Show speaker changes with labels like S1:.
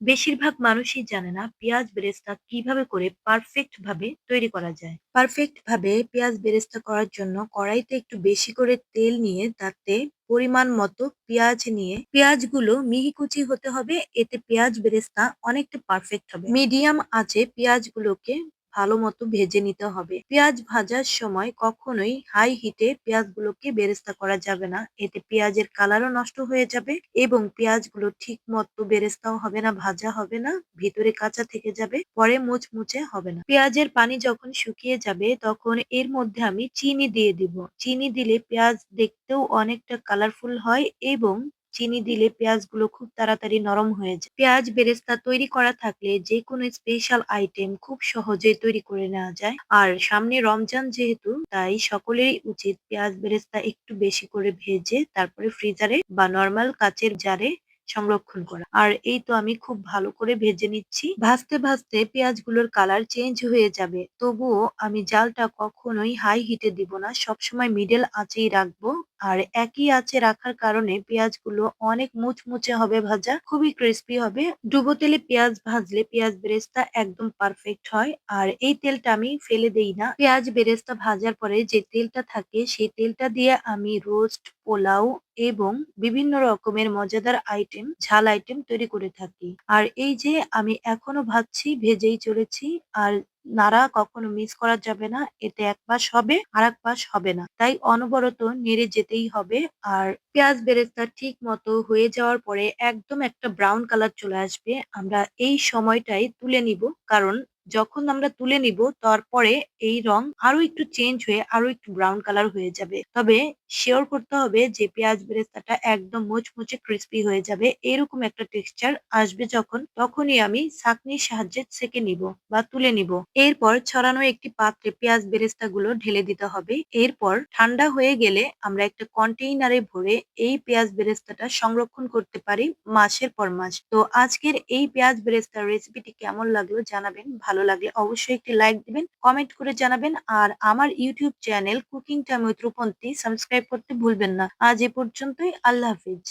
S1: বেশিরভাগ মানুষই জানে না পেঁয়াজ বেরেস্তা কীভাবে করে পারফেক্ট ভাবে তৈরি করা যায়। পারফেক্ট ভাবে পেঁয়াজ বেরেস্তা করার জন্য কড়াইতে একটু বেশি করে তেল নিয়ে তাতে পরিমাণ মতো পেঁয়াজ নিয়ে, পেঁয়াজগুলো মিহি কুচি হতে হবে, এতে পেঁয়াজ বেরেস্তা অনেকটা পারফেক্ট হবে। মিডিয়াম আঁচে পেঁয়াজগুলোকে ভালো মতো ভেজে নিতে হবে। পেঁয়াজ ভাজার সময় কখনোই হাই হিটে পেঁয়াজগুলোকে বেরেস্তা করা যাবে না। এতে পেঁয়াজের কালারও নষ্ট হয়ে যাবে এবং পেঁয়াজগুলো ঠিক মতো বেরেস্তাও হবে না, ভাজা হবে না, ভিতরে কাঁচা থেকে যাবে, পরে মুচমুচে হবে না। পেঁয়াজের পানি যখন শুকিয়ে যাবে তখন এর মধ্যে আমি চিনি দিয়ে দিব। চিনি দিলে পেঁয়াজ দেখতেও অনেকটা কালারফুল হয় এবং চিনি দিলে পেঁয়াজগুলো খুব তাড়াতাড়ি নরম হয়ে যায়। পেঁয়াজ বেরেস্তা তৈরি করা থাকলে যেকোনো স্পেশাল আইটেম খুব সহজে তৈরি করে নেওয়া যায়। আর সামনে রমজান যেহেতু, তাই সকলেরই উচিত পেঁয়াজ বেরেস্তা একটু বেশি করে ভেজে তারপরে ফ্রিজারে বা নরমাল কাচের জারে সংরক্ষণ করা। আর এই তো আমি খুব ভালো করে ভেজে নিচ্ছি। ভাজতে ভাজতে পেঁয়াজগুলোর কালার চেঞ্জ হয়ে যাবে। তবুও আমি জালটা কখনোই হাই হিটে দিব না। সবসময় মিডল আঁচেই রাখব। আর একই আঁচে রাখার কারণে পেঁয়াজগুলো অনেক মুচমুচে হবে ভাজা, খুবই ক্রিস্পি হবে। ডুবো তেলে পেঁয়াজ ভাজলে পেঁয়াজ বেরেস্তা একদম পারফেক্ট হয়। আর এই তেলটা আমি ফেলে দেই না। পেঁয়াজ বেরেস্তা ভাজার পরে যে তেলটা থাকে সেই তেলটা দিয়ে আমি রোস্ট, পোলাও এবং বিভিন্ন রকমের মজাদার আইটেম, ঝাল আইটেম তৈরি করে থাকি। আর এই যে আমি এখনও ভাজছি, ভেজেই চলেছি। আর নাড়া কখনো মিস করা যাবে না। এতে এক পাশ হবে আর এক পাশ হবে না। তাই অনবরত নেড়ে যেতেই হবে। আর পেঁয়াজ বেরেস্তা ঠিক মতো হয়ে যাওয়ার পরে একদম একটা ব্রাউন কালার চলে আসবে। আমরা এই সময়টাই তুলে নিব। কারণ যখন আমরা তুলে নিব, তারপরে এই রং আরও একটু চেঞ্জ হয়ে আরও একটু ব্রাউন কালার হয়ে যাবে। তবে শিওর করতে হবে যে পেঁয়াজ বেরেস্তাটা একদম মুচমুচে ক্রিস্পি হয়ে যাবে। এরকম একটা টেক্সচার আসবে যখন, তখনই আমি ছাঁকনির সাহায্যে ছেঁকে নিব বা তুলে নিব। এরপর ছড়ানো একটি পাত্রে পেঁয়াজ বেরেস্তা গুলো ঢেলে দিতে হবে। এরপর ঠান্ডা হয়ে গেলে আমরা একটা কন্টেইনারে ভরে এই পেঁয়াজ বেরেস্তাটা সংরক্ষণ করতে পারি মাসের পর মাস। তো আজকের এই পেঁয়াজ বেরেস্তার রেসিপিটি কেমন লাগল জানাবেন। ভালো লাগলে অবশ্যই একটি লাইক দিবেন, কমেন্ট করে জানাবেন। আর আমার YouTube channel cooking time with Rupanti subscribe করতে ভুলবেন না। আজ এ পর্যন্তই আল্লাহ হাফিজ।